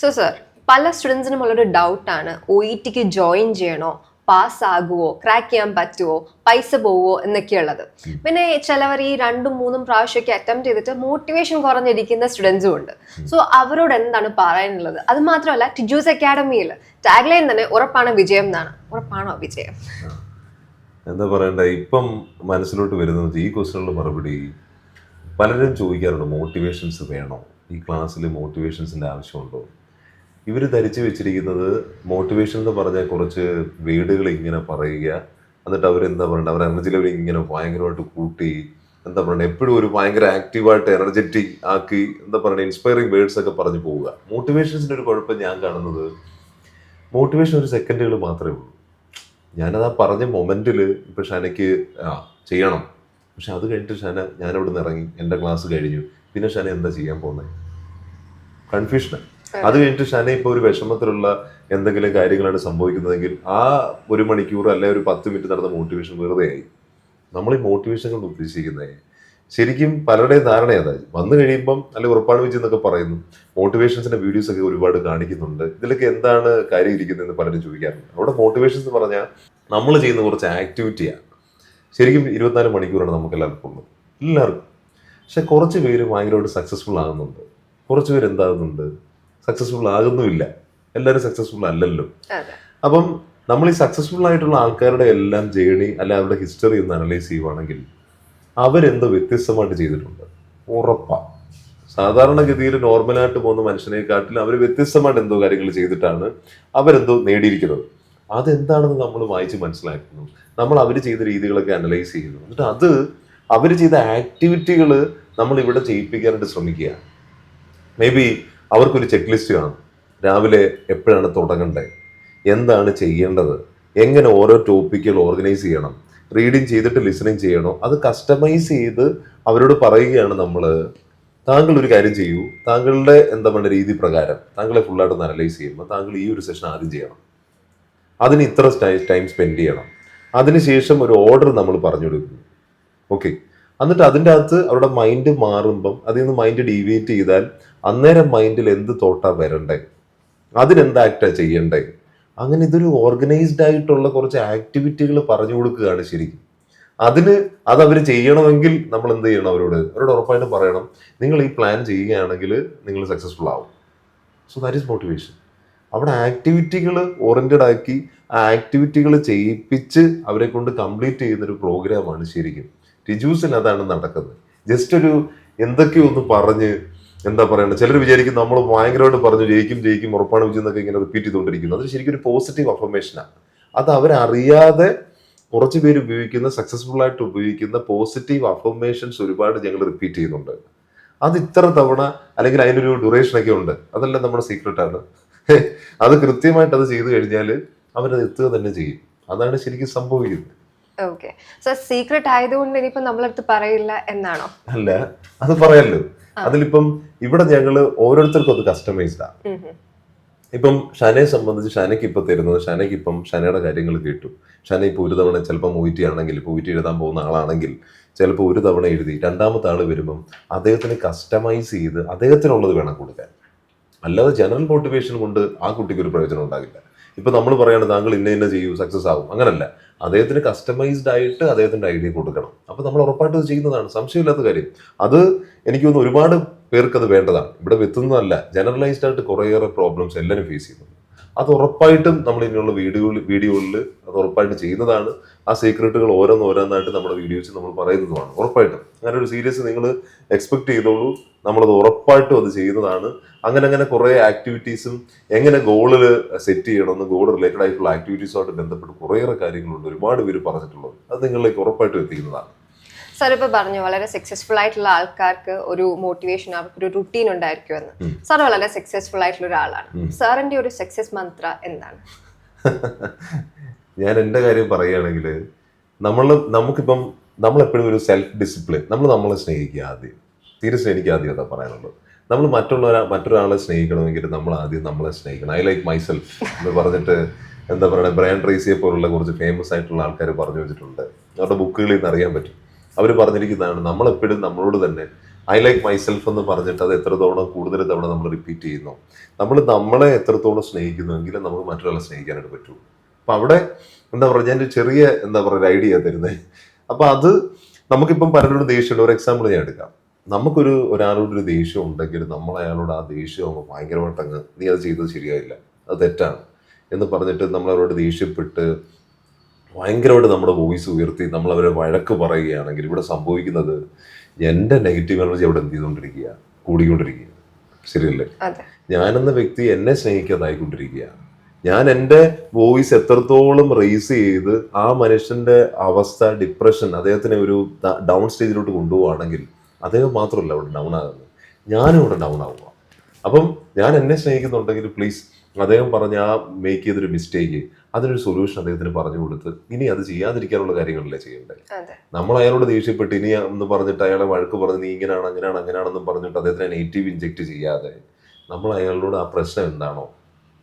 So sir പല സ്റ്റുഡൻസിനും ഉള്ളൊരു ഡൗട്ടാണ് ഒ ഇ ടിക്ക് ജോയിൻ ചെയ്യണോ? പാസ് ആകുവോ? ക്രാക്ക് ചെയ്യാൻ പറ്റുമോ പൈസ പോവോ? എന്നൊക്കെയുള്ളത്. പിന്നെ ചിലവർ ഈ രണ്ടും മൂന്നും പ്രാവശ്യമൊക്കെ അറ്റംപ്റ്റ് ചെയ്തിട്ട് മോട്ടിവേഷൻ കുറഞ്ഞിരിക്കുന്ന സ്റ്റുഡൻസും ഉണ്ട്. സോ അവരോട് എന്താണ് പറയാനുള്ളത്? അത് മാത്രമല്ല ടിജൂസ് അക്കാഡമിയിൽ ടാഗ്ലൈൻ തന്നെ ഉറപ്പാണ് വിജയം എന്നാണ്. ഉറപ്പാണോ വിജയം? എന്താ പറയണ്ട? ഇപ്പം മനസ്സിലോട്ട് വരുന്നത് ഈ ക്വസ്റ്റിനുള്ള മറുപടി പലരും ചോദിക്കാറുണ്ട് മോട്ടിവേഷൻസ് വേണോ? ഈ ക്ലാസ്സിൽ മോട്ടിവേഷൻസിന്റെ ആവശ്യമുണ്ടോ? ഇവർ ധരിച്ചു വെച്ചിരിക്കുന്നത് മോട്ടിവേഷൻ എന്ന് പറഞ്ഞാൽ കുറച്ച് വീടുകൾ ഇങ്ങനെ പറയുക. എന്നിട്ട് അവരെന്താ പറയണ്ട? അവർ എനർജി ലെവൽ ഇങ്ങനെ ഭയങ്കരമായിട്ട് കൂട്ടി എന്താ പറയണ്ട? എപ്പോഴും ഒരു ഭയങ്കര ആക്റ്റീവായിട്ട് എനർജറ്റിക് ആക്കി എന്താ പറയുക ഇൻസ്പയറിങ് വേർഡ്സ് ഒക്കെ പറഞ്ഞു പോവുക. മോട്ടിവേഷൻസിന്റെ ഒരു കുഴപ്പം ഞാൻ കാണുന്നത് മോട്ടിവേഷൻ ഒരു സെക്കൻഡുകൾ മാത്രമേ ഉള്ളൂ. ഞാനത് ആ പറഞ്ഞ മൊമെന്റിൽ ഇപ്പോൾ ഷനയ്ക്ക് ആ ചെയ്യണം. പക്ഷെ അത് കഴിഞ്ഞിട്ട് ഷന ഞാൻ അവിടെ നിന്ന് ഇറങ്ങി. എന്റെ ക്ലാസ് കഴിഞ്ഞു. പിന്നെ ഷന എന്താ ചെയ്യാൻ പോകുന്നത് കൺഫ്യൂഷനാണ് അത്. കഴിഞ്ഞിട്ട് ഷന ഇപ്പൊ ഒരു വിഷമത്തിലുള്ള എന്തെങ്കിലും കാര്യങ്ങളാണ് സംഭവിക്കുന്നതെങ്കിൽ ആ ഒരു മണിക്കൂർ അല്ലെ ഒരു പത്ത് മിനിറ്റ് നടന്ന മോട്ടിവേഷൻ വെറുതെ ആയി. നമ്മൾ ഈ മോട്ടിവേഷൻ കൊണ്ട് ഉദ്ദേശിക്കുന്നത് ശരിക്കും പലരുടെയും ധാരണ അതാ. വന്നു കഴിയുമ്പം അല്ലെ ഉറപ്പാണ് വിജയം എന്നൊക്കെ പറയുന്നു. മോട്ടിവേഷൻസിന്റെ വീഡിയോസ് ഒക്കെ ഒരുപാട് കാണിക്കുന്നുണ്ട്. ഇതിലൊക്കെ എന്താണ് കാര്യം ഇരിക്കുന്നതെന്ന് പലരും ചോദിക്കാറുണ്ട്. അവിടെ മോട്ടിവേഷൻസ് എന്ന് പറഞ്ഞാൽ നമ്മൾ ചെയ്യുന്ന കുറച്ച് ആക്ടിവിറ്റിയാണ് ശരിക്കും ഇരുപത്തിനാല് മണിക്കൂറാണ് നമുക്ക് എല്ലാവർക്കും ഉള്ളത്. എല്ലാവർക്കും. പക്ഷെ കുറച്ച് പേര് ഭയങ്കരമായിട്ട് സക്സസ്ഫുൾ ആകുന്നുണ്ട്. കുറച്ച് പേര് എന്താകുന്നുണ്ട്? സക്സസ്ഫുൾ ആകുന്നുമില്ല. എല്ലാവരും സക്സസ്ഫുൾ അല്ലല്ലോ. അപ്പം നമ്മൾ ഈ സക്സസ്ഫുൾ ആയിട്ടുള്ള ആൾക്കാരുടെ എല്ലാം ജേണി അല്ലെ അവരുടെ ഹിസ്റ്ററി ഒന്ന് അനലൈസ് ചെയ്യുവാണെങ്കിൽ അവരെന്തോ വ്യത്യസ്തമായിട്ട് ചെയ്തിട്ടുണ്ട്? ഉറപ്പാ. സാധാരണഗതിയിൽ നോർമലായിട്ട് പോകുന്ന മനുഷ്യനെക്കാട്ടിലും അവർ വ്യത്യസ്തമായിട്ട് എന്തോ കാര്യങ്ങൾ ചെയ്തിട്ടാണ് അവരെന്തോ നേടിയിരിക്കുന്നത്. അതെന്താണെന്ന് നമ്മൾ വായിച്ച് മനസ്സിലാക്കുന്നു. നമ്മൾ അവർ ചെയ്ത രീതികളൊക്കെ അനലൈസ് ചെയ്യുന്നു. എന്നിട്ട് അത് അവർ ചെയ്ത ആക്ടിവിറ്റികൾ നമ്മൾ ഇവിടെ ചെയ്യിപ്പിക്കാനായിട്ട് ശ്രമിക്കുക മേ ബി അവർക്കൊരു ചെക്ക് ലിസ്റ്റ് കാണും. രാവിലെ എപ്പോഴാണ് തുടങ്ങേണ്ടത് എന്താണ് ചെയ്യേണ്ടത്? എങ്ങനെ ഓരോ ടോപ്പിക്കുകൾ ഓർഗനൈസ് ചെയ്യണം? റീഡിങ് ചെയ്തിട്ട് ലിസണിങ് ചെയ്യണോ? അത് കസ്റ്റമൈസ് ചെയ്ത് അവരോട് പറയുകയാണ് നമ്മൾ താങ്കൾ ഒരു കാര്യം ചെയ്യൂ. താങ്കളുടെ എന്താ പറയുക രീതി പ്രകാരം താങ്കളെ ഫുള്ളായിട്ട് അനലൈസ് ചെയ്യുമ്പോൾ താങ്കൾ ഈ ഒരു സെഷൻ ആദ്യം ചെയ്യണം. അതിന് ഇത്ര ടൈം സ്പെൻഡ് ചെയ്യണം. അതിനുശേഷം ഒരു ഓർഡർ നമ്മൾ പറഞ്ഞു കൊടുക്കുന്നു ഓക്കെ എന്നിട്ട് അതിന്റെ അകത്ത് അവരുടെ മൈൻഡ് മാറുമ്പം അതിൽ നിന്ന് മൈൻഡ് ഡീവിയേറ്റ് ചെയ്താൽ അന്നേരം മൈൻഡിൽ എന്ത് തോട്ടാ വരണ്ടേ? അതിനെന്താ ആക്റ്റാ ചെയ്യണ്ടേ? അങ്ങനെ ഇതൊരു ഓർഗനൈസ്ഡ് ആയിട്ടുള്ള കുറച്ച് ആക്ടിവിറ്റികൾ പറഞ്ഞു കൊടുക്കുകയാണ് ശരിക്കും. അതിന് അത് അവർ ചെയ്യണമെങ്കിൽ നമ്മൾ എന്ത് ചെയ്യണം അവരോട്? അവരോട് ഉറപ്പായിട്ടും പറയണം. നിങ്ങൾ ഈ പ്ലാൻ ചെയ്യുകയാണെങ്കിൽ നിങ്ങൾ സക്സസ്ഫുൾ ആവും. സോ ദാറ്റ് ഈസ് മോട്ടിവേഷൻ അവിടെ ആക്ടിവിറ്റികൾ ഓറിയന്റഡ് ആക്കി ആ ആക്ടിവിറ്റികൾ ചെയ്യിപ്പിച്ച് അവരെ കൊണ്ട് കംപ്ലീറ്റ് ചെയ്യുന്നൊരു പ്രോഗ്രാമാണ് ശരിക്കും. ടിജൂസിൽ അതാണ് നടക്കുന്നത്. ജസ്റ്റ് ഒരു എന്തൊക്കെയോ ഒന്ന് പറഞ്ഞ് എന്താ പറയുന്നത് ചിലർ വിചാരിക്കും നമ്മൾ ഭയങ്കരമായിട്ട് പറഞ്ഞു ജയിക്കും ജയിക്കും ഉറപ്പാണ് വിജയം എന്നൊക്കെ ഇങ്ങനെ റിപ്പീറ്റ് ചെയ്തുകൊണ്ടിരിക്കുന്നു. അത് ശരിക്കും ഒരു പോസിറ്റീവ് അഫർമേഷനാണ് അത് അവരറിയാതെ കുറച്ച് പേര് ഉപയോഗിക്കുന്ന സക്സസ്ഫുൾ ആയിട്ട് ഉപയോഗിക്കുന്ന പോസിറ്റീവ് അഫർമേഷൻസ് ഒരുപാട് ഞങ്ങൾ റിപ്പീറ്റ് ചെയ്യുന്നുണ്ട്. അത് ഇത്ര തവണ അല്ലെങ്കിൽ അതിനൊരു ഡ്യൂറേഷൻ ഒക്കെ ഉണ്ട്. അതെല്ലാം നമ്മുടെ സീക്രട്ട് ആണ്. അത് കൃത്യമായിട്ട് അത് ചെയ്തു കഴിഞ്ഞാൽ അവരത് എത്തുക തന്നെ ചെയ്യും. അതാണ് ശരിക്കും സംഭവിക്കുന്നത്. ഓക്കെ സോ സീക്രട്ട് ആയതുകൊണ്ട് ഇനിയിപ്പോ നമ്മളടുത്ത് പറയില്ല എന്നാണോ? അല്ല അത് പറയല്ലോ അതിലിപ്പം ഇവിടെ ഞങ്ങൾ ഓരോരുത്തർക്കും അത് കസ്റ്റമൈസ്ഡ്. ഇപ്പം ഷനയെ സംബന്ധിച്ച് ഷനയ്ക്ക് ഇപ്പം തരുന്നത് ഷനയ്ക്ക് ഇപ്പം ഷനയുടെ കാര്യങ്ങൾ കേട്ടു. ഷന ഇപ്പോൾ ഒരു തവണ ചിലപ്പോൾ മൂറ്റി ആണെങ്കിൽ ഇപ്പോൾ ഊറ്റി എഴുതാൻ പോകുന്ന ആളാണെങ്കിൽ ചിലപ്പോൾ ഒരു തവണ എഴുതി രണ്ടാമത്തെ ആൾ വരുമ്പം അദ്ദേഹത്തിന് കസ്റ്റമൈസ് ചെയ്ത് അദ്ദേഹത്തിനുള്ളത് വേണം കൊടുക്കാൻ. അല്ലാതെ ജനറൽ മോട്ടിവേഷൻ കൊണ്ട് ആ കുട്ടിക്ക് ഒരു പ്രയോജനം ഉണ്ടാകില്ല. ഇപ്പൊ നമ്മൾ പറയാണ് താങ്കൾ ഇന്ന ഇന്ന ചെയ്യൂ സക്സസ് ആകും അങ്ങനല്ല. അദ്ദേഹത്തിന് കസ്റ്റമൈസ്ഡ് ആയിട്ട് അദ്ദേഹത്തിന്റെ ഐഡിയ കൊടുക്കണം. അപ്പൊ നമ്മൾ ഉറപ്പായിട്ട് ചെയ്യുന്നതാണ്. സംശയമില്ലാത്ത കാര്യം. അത് എനിക്ക് തോന്നുന്നു ഒരുപാട് പേർക്ക് അത് വേണ്ടതാണ്. ഇവിടെ വെത്തുന്നതല്ല ജനറലൈസ്ഡ് ആയിട്ട് കുറേയേറെ പ്രോബ്ലംസ് എല്ലാവരും ഫേസ് ചെയ്യുന്നുണ്ട്. അത് ഉറപ്പായിട്ടും നമ്മൾ ഇനിയുള്ള വീഡിയോകളിൽ വീഡിയോകളിൽ അത് ഉറപ്പായിട്ട് ചെയ്യുന്നതാണ്. ആ സീക്രട്ടുകൾ ഓരോന്നോരോന്നായിട്ട് നമ്മുടെ വീഡിയോസ് നമ്മൾ പറയുന്നതുമാണ്. ഉറപ്പായിട്ടും. അങ്ങനെ ഒരു സീരിയസ് നിങ്ങൾ എക്സ്പെക്ട് ചെയ്തോളൂ. നമ്മളത് ഉറപ്പായിട്ടും അത് ചെയ്യുന്നതാണ്. അങ്ങനെ അങ്ങനെ കുറേ ആക്ടിവിറ്റീസും എങ്ങനെ ഗോളിൽ സെറ്റ് ചെയ്യണമെന്ന് ഗോൾ റിലേറ്റഡ് ആയിട്ടുള്ള ആക്ടിവിറ്റീസുമായിട്ട് ബന്ധപ്പെട്ട് കുറേയേറെ കാര്യങ്ങളുണ്ട്. ഒരുപാട് പേര് പറഞ്ഞിട്ടുള്ളത്. അത് നിങ്ങളിലേക്ക് ഉറപ്പായിട്ടും എത്തിക്കുന്നതാണ്. സാർ ഇപ്പൊ പറഞ്ഞു വളരെ സക്സസ്ഫുൾ ആയിട്ടുള്ള ആൾക്കാർക്ക് ഒരു മോട്ടിവേഷൻ അവർക്ക് ഒരു റുട്ടീൻ ഉണ്ടായിരിക്കുമെന്ന് സാർ വളരെ സക്സസ്ഫുൾ ആയിട്ടുള്ള ഒരാളാണ്. സാറിന്റെ ഒരു സക്സസ് മന്ത്ര എന്താണ്? ഞാൻ എന്റെ കാര്യം പറയുകയാണെങ്കിൽ നമ്മൾ നമുക്കിപ്പം നമ്മളെപ്പോഴും ഒരു സെൽഫ് ഡിസിപ്ലിൻ നമ്മൾ നമ്മളെ സ്നേഹിക്കുക ആദ്യം. തീരെ സ്നേഹിക്കുക ആദ്യം അതാ പറയാനുള്ളത്. നമ്മൾ മറ്റുള്ളവരാ മറ്റൊരാളെ സ്നേഹിക്കണമെങ്കിൽ നമ്മൾ ആദ്യം നമ്മളെ സ്നേഹിക്കണം. ഐ ലൈക്ക് മൈസെൽഫ് എന്ന് പറഞ്ഞിട്ട് എന്താ പറയുക ബ്രയാൻ ട്രേസിയെ പോലുള്ള കുറച്ച് ഫേമസ് ആയിട്ടുള്ള ആൾക്കാർ പറഞ്ഞു വെച്ചിട്ടുണ്ട്. അവരുടെ ബുക്കുകളിൽ നിന്ന് അറിയാൻ പറ്റും. അവർ പറഞ്ഞിരിക്കുന്നതാണ് നമ്മളെപ്പോഴും നമ്മളോട് തന്നെ ഐ ലൈക്ക് മൈസെൽഫ് എന്ന് പറഞ്ഞിട്ട് അത് എത്രത്തോളം കൂടുതൽ തവണ നമ്മൾ റിപ്പീറ്റ് ചെയ്യുന്നു. നമ്മൾ നമ്മളെ എത്രത്തോളം സ്നേഹിക്കുന്നുവെങ്കിൽ നമുക്ക് മറ്റൊരാളെ സ്നേഹിക്കാനായിട്ട് പറ്റുള്ളൂ അപ്പം അവിടെ എന്താ പറയുക ഞാൻ ചെറിയ എന്താ പറയുക ഒരു ഐഡിയ തരുന്നത് അപ്പം അത് നമുക്കിപ്പം പലരോടും ദേഷ്യമുണ്ട്. ഒരു എക്സാമ്പിൾ ഞാൻ എടുക്കാം. നമുക്കൊരു ഒരാളോട് ഒരു ദേഷ്യം ഉണ്ടെങ്കിൽ നമ്മൾ അയാളോട് ആ ദേഷ്യം അങ്ങ് ഭയങ്കരമായിട്ട് അങ്ങ് നീ അത് ചെയ്തത് ശരിയായില്ല. അത് തെറ്റാണ്. എന്ന് പറഞ്ഞിട്ട് നമ്മളവരോട് ദേഷ്യപ്പെട്ട് ഭയങ്കരമായിട്ട് നമ്മുടെ വോയിസ് ഉയർത്തി നമ്മൾ അവരെ വഴക്ക് പറയുകയാണെങ്കിൽ ഇവിടെ സംഭവിക്കുന്നത് എന്റെ നെഗറ്റീവ് എനർജി അവിടെ എന്ത് ചെയ്തുകൊണ്ടിരിക്കുക കൂടിക്കൊണ്ടിരിക്കുക ശരിയല്ലേ? ഞാനെന്ന വ്യക്തി എന്നെ സ്നേഹിക്കാതായിക്കൊണ്ടിരിക്കുക ഞാൻ എന്റെ വോയിസ് എത്രത്തോളം റേസ് ചെയ്ത് ആ മനുഷ്യന്റെ അവസ്ഥ ഡിപ്രഷൻ അദ്ദേഹത്തിനെ ഒരു ഡൗൺ സ്റ്റേജിലോട്ട് കൊണ്ടുപോവുകയാണെങ്കിൽ അദ്ദേഹം മാത്രമല്ല അവിടെ ഡൗൺ ആകുന്നത്. ഞാനും അവിടെ ഡൗൺ ആവുക. അപ്പം ഞാൻ എന്നെ സ്നേഹിക്കുന്നുണ്ടെങ്കിൽ പ്ലീസ് അദ്ദേഹം പറഞ്ഞ ആ മേക്ക് ചെയ്തൊരു മിസ്റ്റേക്ക് അതിനൊരു സൊല്യൂഷൻ അദ്ദേഹത്തിന് പറഞ്ഞു കൊടുത്ത് ഇനി അത് ചെയ്യാതിരിക്കാനുള്ള കാര്യങ്ങളല്ലേ ചെയ്യണ്ടേ? നമ്മൾ അയാളോട് ദേഷ്യപ്പെട്ട് ഇനി എന്ന് പറഞ്ഞിട്ട് അയാളെ വഴക്ക് പറഞ്ഞ് നീ ഇങ്ങനെയാണ് അങ്ങനെയാണ് അങ്ങനെയാണെന്നും പറഞ്ഞിട്ട് അദ്ദേഹത്തിന് നെഗറ്റീവ് ഇഞ്ചെക്ട് ചെയ്യാതെ നമ്മൾ അയാളോട് ആ പ്രശ്നം എന്താണോ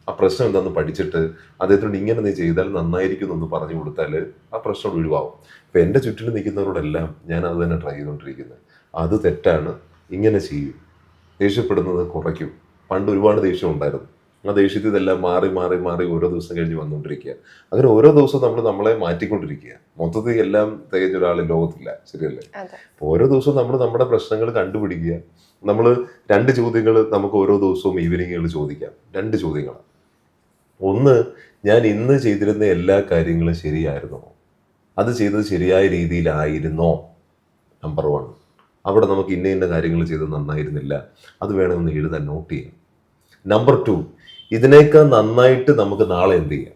ആ പ്രശ്നം എന്താണെന്ന് പഠിച്ചിട്ട് അദ്ദേഹത്തിനോട് ഇങ്ങനെ നീ ചെയ്താൽ നന്നായിരിക്കും എന്ന് പറഞ്ഞു കൊടുത്താൽ ആ പ്രശ്നം ഒഴിവാകും അപ്പം എന്റെ ചുറ്റിലും നിൽക്കുന്നവരോടെല്ലാം ഞാൻ അത് തന്നെ ട്രൈ ചെയ്തുകൊണ്ടിരിക്കുന്നത്. അത് തെറ്റാണ്. ഇങ്ങനെ ചെയ്യും. ദേഷ്യപ്പെടുന്നത് കുറയ്ക്കും. പണ്ട് ഒരുപാട് ദേഷ്യം ഉണ്ടായിരുന്നു. ആ ദേഷ്യത്തിൽ ഇതെല്ലാം മാറി മാറി മാറി ഓരോ ദിവസം കഴിഞ്ഞ് വന്നുകൊണ്ടിരിക്കുക അങ്ങനെ ഓരോ ദിവസവും നമ്മൾ നമ്മളെ മാറ്റിക്കൊണ്ടിരിക്കുക. മൊത്തത്തിൽ എല്ലാം തികഞ്ഞ ഒരാൾ ലോകത്തില്ല. ശരിയല്ലേ? ഓരോ ദിവസവും നമ്മൾ നമ്മുടെ പ്രശ്നങ്ങൾ കണ്ടുപിടിക്കുക. നമ്മൾ രണ്ട് ചോദ്യങ്ങൾ നമുക്ക് ഓരോ ദിവസവും ഈവനിങ്ങുകൾ ചോദിക്കാം. രണ്ട് ചോദ്യങ്ങൾ ഒന്ന് ഞാൻ ഇന്ന് ചെയ്തിരുന്ന എല്ലാ കാര്യങ്ങളും ശരിയായിരുന്നോ? അത് ചെയ്തത് ശരിയായ രീതിയിലായിരുന്നോ? നമ്പർ വൺ അവിടെ നമുക്ക് ഇന്ന ഇന്ന കാര്യങ്ങൾ ചെയ്തത് നന്നായിരുന്നില്ല. അത് വേണമെന്ന് എഴുതാൻ നോട്ട് ചെയ്യാം നമ്പർ ടു ഇതിനേക്കാൾ നന്നായിട്ട് നമുക്ക് നാളെ എന്ത് ചെയ്യാം?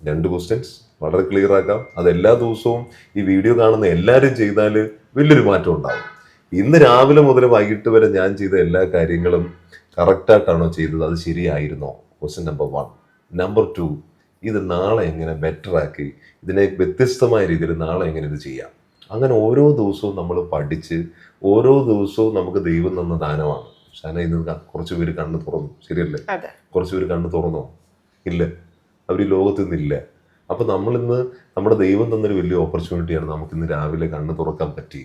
രണ്ട് ക്വസ്റ്റ്യൻസ് വളരെ ക്ലിയർ ആക്കാം. അത് എല്ലാ ദിവസവും ഈ വീഡിയോ കാണുന്ന എല്ലാവരും ചെയ്താൽ വലിയൊരു മാറ്റം ഉണ്ടാകും ഇന്ന് രാവിലെ മുതൽ വൈകിട്ട് വരെ ഞാൻ ചെയ്ത എല്ലാ കാര്യങ്ങളും കറക്റ്റായിട്ടാണോ ചെയ്തത്? അത് ശരിയായിരുന്നോ? Question number one number two ഇത് നാളെ എങ്ങനെ ബെറ്റർ ആക്കി ഇതിനെ വ്യത്യസ്തമായ രീതിയിൽ നാളെ എങ്ങനെ ഇത് ചെയ്യാം? അങ്ങനെ ഓരോ ദിവസവും നമ്മൾ പഠിച്ച് ഓരോ ദിവസവും നമുക്ക് ദൈവം തന്ന ദാനമാണ്. ഷാന ഇന്ന് കുറച്ച് പേര് കണ്ണ് തുറന്നു. ശരിയല്ലേ? കുറച്ച് പേര് കണ്ണ് തുറന്നോ? ഇല്ല. അവർ ഈ ലോകത്ത് നിന്നില്ല അപ്പൊ നമ്മളിന്ന് നമ്മുടെ ദൈവം തന്നൊരു വലിയ ഓപ്പർച്യൂണിറ്റിയാണ് നമുക്ക് ഇന്ന് രാവിലെ കണ്ണ് തുറക്കാൻ പറ്റി.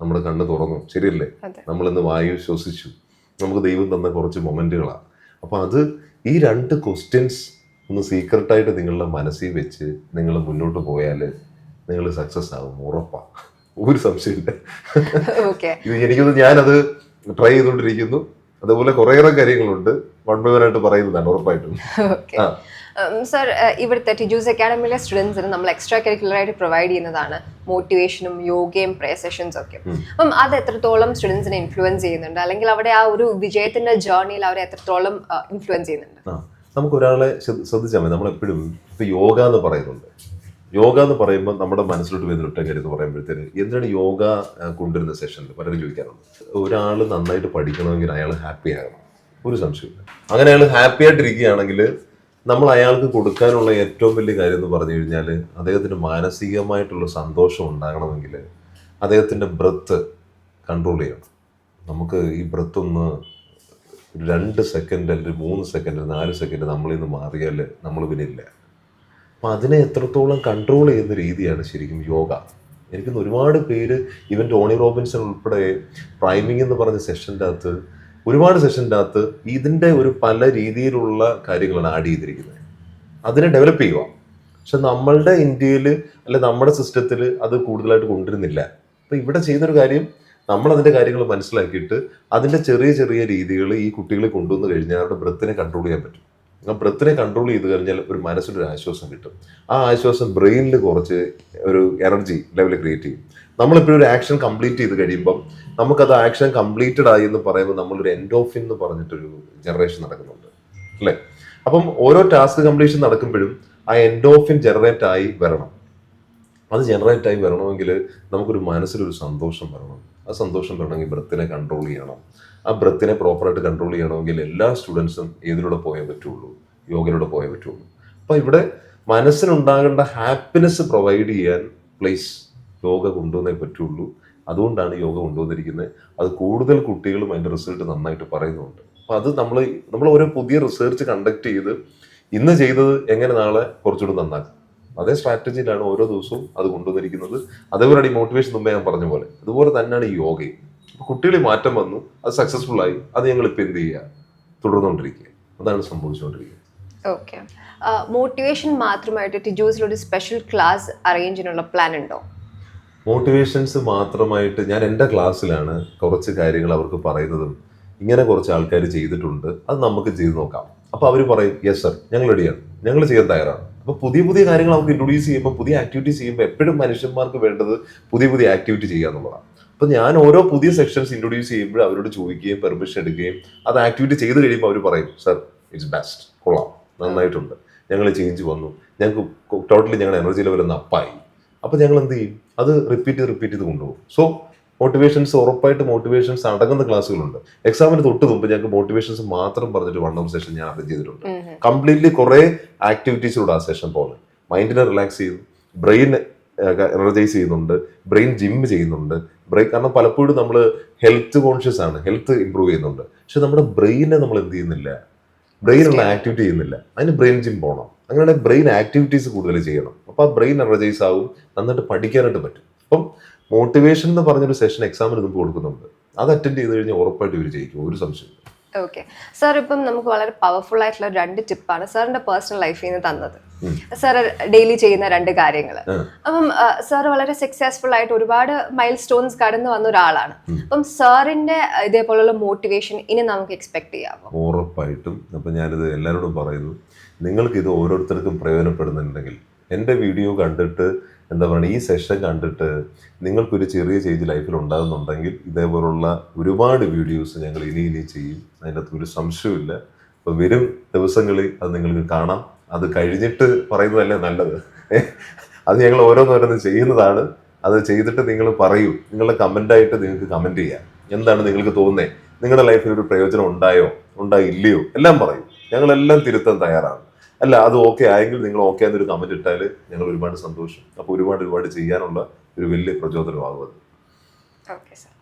നമ്മുടെ കണ്ണ് തുറന്നു. ശരിയല്ലേ? നമ്മൾ നമ്മളിന്ന് വായു ശ്വസിച്ചു. നമുക്ക് ദൈവം തന്ന കുറച്ച് മൊമെന്റുകളാണ് അപ്പൊ അത് ഈ രണ്ട് ക്വസ്റ്റ്യൻസ് ഒന്ന് സീക്രട്ടായിട്ട് നിങ്ങളുടെ മനസ്സിൽ വെച്ച് നിങ്ങൾ മുന്നോട്ട് പോയാൽ നിങ്ങൾ സക്സസ് ആകും ഉറപ്പാ. ഒരു സംശയമില്ല. എനിക്കൊന്ന് ഞാനത് ട്രൈ ചെയ്തുകൊണ്ടിരിക്കുന്നു. അതുപോലെ കുറേയേറെ കാര്യങ്ങളുണ്ട്. വൺ ബൈ വൺ ആയിട്ട് പറയുന്നതാണ് ഉറപ്പായിട്ടും. സർ ഇവിടുത്തെ ടിജൂസ് അക്കാഡമിയിലെ സ്റ്റുഡൻസിന് നമ്മൾ എക്സ്ട്രാ കരിക്കുലർ ആയിട്ട് പ്രൊവൈഡ് ചെയ്യുന്നതാണ് മോട്ടിവേഷനും യോഗയും പ്രേ സെഷൻസ് ഒക്കെ. അപ്പം അത് എത്രത്തോളം സ്റ്റുഡൻസിനെ ഇൻഫ്ലുവൻസ് ചെയ്യുന്നുണ്ട്? അല്ലെങ്കിൽ അവിടെ ആ ഒരു വിജയത്തിന്റെ ജേർണിയിൽ അവരെ എത്രത്തോളം ഇൻഫ്ലുവൻസ് ചെയ്യുന്നുണ്ട്? നമുക്ക് ഒരാളെ ശ്രദ്ധിച്ചാൽ മതി. നമ്മളെപ്പോഴും ഇപ്പൊ യോഗ എന്ന് പറയുന്നുണ്ട്. യോഗ എന്ന് പറയുമ്പോൾ നമ്മുടെ മനസ്സിലോട്ട് വരുന്ന ഒറ്റ കാര്യം എന്ന് പറയുമ്പോഴത്തേന് എന്തിനാണ് യോഗ കൊണ്ടുവരുന്ന സെഷനിൽ പലരും ചോദിക്കാറുണ്ട്. ഒരാൾ നന്നായിട്ട് പഠിക്കണമെങ്കിൽ അയാൾ ഹാപ്പി ആകണം. ഒരു സംശയമില്ല അങ്ങനെ അയാൾ ഹാപ്പി ആയിട്ടിരിക്കുകയാണെങ്കിൽ നമ്മൾ അയാൾക്ക് കൊടുക്കാനുള്ള ഏറ്റവും വലിയ കാര്യം എന്ന് പറഞ്ഞു കഴിഞ്ഞാൽ അദ്ദേഹത്തിന് മാനസികമായിട്ടുള്ള സന്തോഷം ഉണ്ടാകണമെങ്കിൽ അദ്ദേഹത്തിന്റെ ബ്രത്ത് കൺട്രോൾ ചെയ്യണം. നമുക്ക് ഈ ബ്രത്ത് ഒന്ന് രണ്ട് സെക്കൻഡ് അല്ലെങ്കിൽ മൂന്ന് സെക്കൻഡ് നാല് സെക്കൻഡ് നമ്മളിൽ നിന്ന് മാറിയാൽ നമ്മൾ പിന്നെ ഇല്ല. അപ്പം അതിനെ എത്രത്തോളം കൺട്രോൾ ചെയ്യുന്ന രീതിയാണ് ശരിക്കും യോഗ. എനിക്ക് ഒരുപാട് പേര് ഇവൻ ടോണി റോബിൻസൺ ഉൾപ്പെടെ പ്രൈമിംഗ് എന്ന് പറഞ്ഞ സെഷന്റെ അകത്ത് ഒരുപാട് സെഷന്റെ അകത്ത് ഇതിന്റെ ഒരു പല രീതിയിലുള്ള കാര്യങ്ങളാണ് ആഡ് ചെയ്തിരിക്കുന്നത്. അതിനെ ഡെവലപ്പ് ചെയ്യുക. പക്ഷെ നമ്മളുടെ ഇന്ത്യയിൽ അല്ലെ നമ്മുടെ സിസ്റ്റത്തിൽ അത് കൂടുതലായിട്ട് കൊണ്ടുവരുന്നില്ല. അപ്പം ഇവിടെ ചെയ്യുന്നൊരു കാര്യം നമ്മൾ അതിന്റെ കാര്യങ്ങൾ മനസ്സിലാക്കിയിട്ട് അതിന്റെ ചെറിയ ചെറിയ രീതികൾ ഈ കുട്ടികളെ കൊണ്ടുവന്ന് കഴിഞ്ഞാൽ അവരുടെ ബ്രത്തിനെ കൺട്രോൾ ചെയ്യാൻ പറ്റും. ആ ബ്രത്തിനെ കൺട്രോൾ ചെയ്ത് കഴിഞ്ഞാൽ ഒരു മനസ്സിനൊരു ആശ്വാസം കിട്ടും. ആ ആശ്വാസം ബ്രെയിനിൽ കുറച്ച് ഒരു എനർജി ലെവൽ ക്രിയേറ്റ് ചെയ്യും. നമ്മളിപ്പോഴും ഒരു ആക്ഷൻ കംപ്ലീറ്റ് ചെയ്ത് കഴിയുമ്പം നമുക്കത് ആക്ഷൻ കംപ്ലീറ്റഡ് ആയി എന്ന് പറയുമ്പോൾ നമ്മളൊരു എൻഡോഫിൻ എന്ന് പറഞ്ഞിട്ടൊരു ജനറേഷൻ നടക്കുന്നുണ്ട്. അല്ലേ? അപ്പം ഓരോ ടാസ്ക് കംപ്ലീഷൻ നടക്കുമ്പോഴും ആ എൻഡോഫിൻ ജനറേറ്റ് ആയി വരണം. അത് ജനറേറ്റ് ആയി വരണമെങ്കിൽ നമുക്കൊരു മനസ്സിലൊരു സന്തോഷം വരണം. ആ സന്തോഷം വരണമെങ്കിൽ ബ്രത്തിനെ കൺട്രോൾ ചെയ്യണം. ആ ബ്രത്തിനെ പ്രോപ്പറായിട്ട് കൺട്രോൾ ചെയ്യണമെങ്കിൽ എല്ലാ സ്റ്റുഡൻസും ഏതിലൂടെ പോയേ പറ്റുള്ളൂ? യോഗയിലൂടെ പോയേ പറ്റുള്ളൂ. അപ്പോൾ ഇവിടെ മനസ്സിനുണ്ടാകേണ്ട ഹാപ്പിനെസ് പ്രൊവൈഡ് ചെയ്യാൻ പ്ലീസ് യോഗ കൊണ്ടുവന്നേ പറ്റുള്ളൂ. അതുകൊണ്ടാണ് യോഗ കൊണ്ടുവന്നിരിക്കുന്നത് അത് കൂടുതൽ കുട്ടികളും അതിന്റെ റിസൾട്ട് നന്നായിട്ട് പറയുന്നുണ്ട്. അപ്പോൾ അത് നമ്മൾ നമ്മൾ ഓരോ പുതിയ റിസർച്ച് കണ്ടക്ട് ചെയ്ത് ഇന്ന് ചെയ്തത് എങ്ങനെ നാളെ കുറച്ചുകൂടി നന്നാക്കും. അതേ സ്ട്രാറ്റജിയിലാണ് ഓരോ ദിവസവും അത് കൊണ്ടുവന്നിരിക്കുന്നത്. അതേപോലെ മോട്ടിവേഷൻ മുമ്പേ ഞാൻ പറഞ്ഞ പോലെ. അതുപോലെ തന്നെയാണ് യോഗയും. കുട്ടികളിൽ മാറ്റം വന്നു അത് സക്സസ്ഫുൾ ആയി അത് ഞങ്ങൾ ഇപ്പൊ എന്ത് ചെയ്യുക തുടർന്നുകൊണ്ടിരിക്കുക. അതാണ് സംഭവിച്ചുകൊണ്ടിരിക്കുന്നത്. ഓക്കെ മോട്ടിവേഷൻ മാത്രമായിട്ട് ടിജൂസിൽ ഒരു സ്പെഷ്യൽ ക്ലാസ് അറേഞ്ച് ചെയ്യാനുള്ള പ്ലാൻ ഉണ്ടോ? മോട്ടിവേഷൻസ് മാത്രമായിട്ട് ഞാൻ എന്റെ ക്ലാസ്സിലാണ് കുറച്ച് കാര്യങ്ങൾ അവർക്ക് പറയുന്നതും ഇങ്ങനെ കുറച്ച് ആൾക്കാർ ചെയ്തിട്ടുണ്ട്. അത് നമുക്ക് ചെയ്ത് നോക്കാം. അപ്പോൾ അവർ പറയും യെസ് സർ ഞങ്ങൾ റെഡിയാണ് ഞങ്ങൾ ചെയ്യാൻ തയ്യാറാണ്. അപ്പോൾ പുതിയ പുതിയ കാര്യങ്ങൾ നമുക്ക് ഇൻട്രൊഡ്യൂസ് ചെയ്യുമ്പോൾ പുതിയ ആക്ടിവിറ്റീസ് ചെയ്യുമ്പോൾ എപ്പോഴും മനുഷ്യന്മാർക്ക് വേണ്ടത് പുതിയ പുതിയ ആക്ടിവിറ്റി ചെയ്യുക എന്നുള്ളതാണ്. അപ്പോൾ ഞാൻ ഓരോ പുതിയ സെക്ഷൻസ് ഇൻട്രൊഡ്യൂസ് ചെയ്യുമ്പോൾ അവരോട് ചോദിക്കുകയും പെർമിഷൻ എടുക്കുകയും അത് ആക്ടിവിറ്റി ചെയ്ത് കഴിയുമ്പോൾ അവർ പറയും സർ ഇറ്റ്സ് ബെസ്റ്റ് കൊള്ളാം. നന്നായിട്ടുണ്ട്. ഞങ്ങൾ ചേഞ്ച് വന്നു. ഞങ്ങൾക്ക് ടോട്ടലി ഞങ്ങളുടെ എനർജി ലെവൽ ഒന്ന് അപ്പായി അപ്പൊ ഞങ്ങൾ എന്ത് ചെയ്യും? അത് റിപ്പീറ്റ് ചെയ്ത് റിപ്പീറ്റ് ചെയ്ത് കൊണ്ടുപോകും. സോ മോട്ടിവേഷൻസ് ഉറപ്പായിട്ട് മോട്ടിവേഷൻസ് അടങ്ങുന്ന ക്ലാസ്സുകളുണ്ട്. എക്സാമിന് തൊട്ട് മുമ്പ് ഞങ്ങൾക്ക് മോട്ടിവേഷൻസ് മാത്രം പറഞ്ഞിട്ട് വൺ അവർ സെഷൻ ഞാൻ അറേഞ്ച് ചെയ്തിട്ടുണ്ട്. കംപ്ലീറ്റ്ലി കുറെ ആക്ടിവിറ്റീസിലൂടെ ആ സെഷൻ പോകുന്നത്. മൈൻഡിനെ റിലാക്സ് ചെയ്തു. ബ്രെയിൻ എനർജൈസ് ചെയ്യുന്നുണ്ട്. ബ്രെയിൻ ജിം ചെയ്യുന്നുണ്ട്. ബ്രെയിൻ കാരണം പലപ്പോഴും നമ്മൾ ഹെൽത്ത് കോൺഷ്യസ് ആണ്. ഹെൽത്ത് ഇമ്പ്രൂവ് ചെയ്യുന്നുണ്ട്. പക്ഷെ നമ്മുടെ ബ്രെയിനെ നമ്മൾ എന്ത് ചെയ്യുന്നില്ല. ബ്രെയിനുള്ള ആക്ടിവിറ്റി ചെയ്യുന്നില്ല. അതിന് ബ്രെയിൻ ജിം പോകണം അങ്ങനെ ബ്രെയിൻ ആക്ടിവിറ്റീസ് കൂടുതൽ ചെയ്യണം. അപ്പോൾ ആ ബ്രെയിൻ എനർജൈസ് ആവും. നന്നായിട്ട് പഠിക്കാനായിട്ട് പറ്റും. അപ്പം മോട്ടിവേഷൻ എന്ന് പറഞ്ഞൊരു സെഷൻ എക്സാമിന് മുമ്പ് കൊടുക്കുന്നുണ്ട്. അത് അറ്റൻഡ് ചെയ്ത് കഴിഞ്ഞാൽ ഉറപ്പായിട്ട് ഇവർ ജയിക്കും. ഒരു സംശയം ഓക്കെ സാർ ഇപ്പം നമുക്ക് വളരെ പവർഫുൾ ആയിട്ടുള്ള രണ്ട് ടിപ്പാണ് സാറിന്റെ പേഴ്സണൽ ലൈഫിൽ നിന്ന് തന്നത്. സാർ ഡെയിലി ചെയ്യുന്ന രണ്ട് കാര്യങ്ങൾ അപ്പം സാർ വളരെ സക്സസ്ഫുൾ ആയിട്ട് ഒരുപാട് മൈൽ സ്റ്റോൺസ് കടന്നു വന്ന ഒരാളാണ്. അപ്പം സാറിന്റെ ഇതേപോലുള്ള മോട്ടിവേഷൻ ഇനി നമുക്ക് എക്സ്പെക്ട് ചെയ്യാമോ? ഉറപ്പായിട്ടും. അപ്പം ഞാനിത് എല്ലാവരോടും പറയുന്നു. നിങ്ങൾക്ക് ഇത് ഓരോരുത്തർക്കും പ്രയോജനപ്പെടുന്നുണ്ടെങ്കിൽ എന്റെ വീഡിയോ കണ്ടിട്ട് എന്താ പറയുക ഈ സെഷൻ കണ്ടിട്ട് നിങ്ങൾക്കൊരു ചെറിയ ചേഞ്ച് ലൈഫിൽ ഉണ്ടാകുന്നുണ്ടെങ്കിൽ ഇതേപോലുള്ള ഒരുപാട് വീഡിയോസ് ഞങ്ങൾ ഇനി ഇനി ചെയ്യും. അതിനകത്ത് ഒരു സംശയമില്ല അപ്പം വരും ദിവസങ്ങളിൽ അത് നിങ്ങൾക്ക് കാണാം. അത് കഴിഞ്ഞിട്ട് പറയുന്നതല്ലേ നല്ലത്. അത് ഞങ്ങൾ ഓരോന്നോരോന്ന് ചെയ്യുന്നതാണ്. അത് ചെയ്തിട്ട് നിങ്ങൾ പറയൂ. നിങ്ങളുടെ കമന്റായിട്ട് നിങ്ങൾക്ക് കമന്റ് ചെയ്യാം. എന്താണ് നിങ്ങൾക്ക് തോന്നുന്നത് നിങ്ങളുടെ ലൈഫിൽ ഒരു പ്രയോജനം ഉണ്ടായോ? ഉണ്ടായില്ലയോ? എല്ലാം പറയും. ഞങ്ങളെല്ലാം തിരുത്താൻ തയ്യാറാണ്. അല്ല അത് ഓക്കെ ആയെങ്കിൽ നിങ്ങൾ ഓക്കെ എന്നൊരു കമന്റ് ഇട്ടാൽ ഞങ്ങൾ ഒരുപാട് സന്തോഷം. അപ്പോൾ ഒരുപാട് ഒരുപാട് ചെയ്യാനുള്ള ഒരു വലിയ പ്രചോദനമാകും അത്. Okay sir